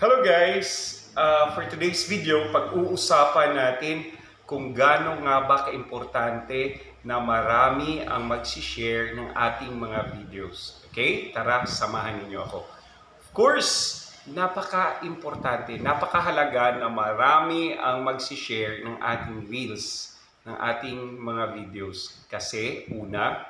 Hello guys! Uh, for today's video, pag-uusapan natin kung gaano nga ba kaimportante na marami ang mag-share ng ating mga videos. Okay? Tara, samahan ninyo ako. Of course, napaka-importante, napakahalaga na marami ang mag-share ng ating reels, ng ating mga videos. Kasi, una,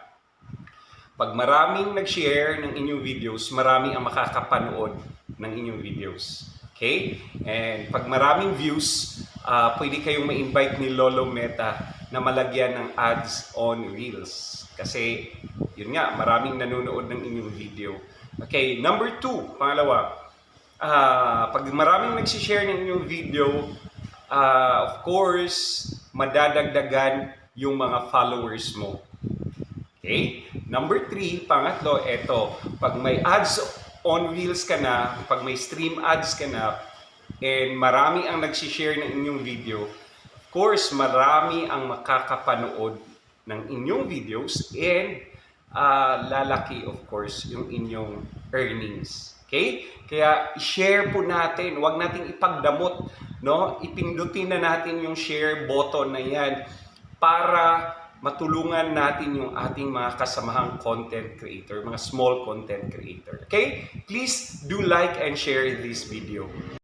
pag maraming nag-share ng inyong videos, marami ang makakapanood ng inyong videos. Okay? And pag maraming views, ah, pwede kayong ma-invite ni Lolo Meta na malagyan ng ads on Reels. Kasi, yun nga, maraming nanonood ng inyong video. Okay, number two, pangalawa, ah, pag maraming nagsishare ng inyong video, ah, of course, madadagdagan yung mga followers mo. Okay? Number three, pangatlo, eto. Pag may ads on Reels ka na, pag may stream ads ka na, and marami ang nagsishare ng inyong video, of course, marami ang makakapanood ng inyong videos and ah, lalaki, of course, yung inyong earnings. Okay? Kaya i-share po natin, huwag nating ipagdamot, no? Ipindutin na natin yung share button na yan para matulungan natin yung ating mga kasamahang content creator, mga small content creator. Okay? Please do like and share this video.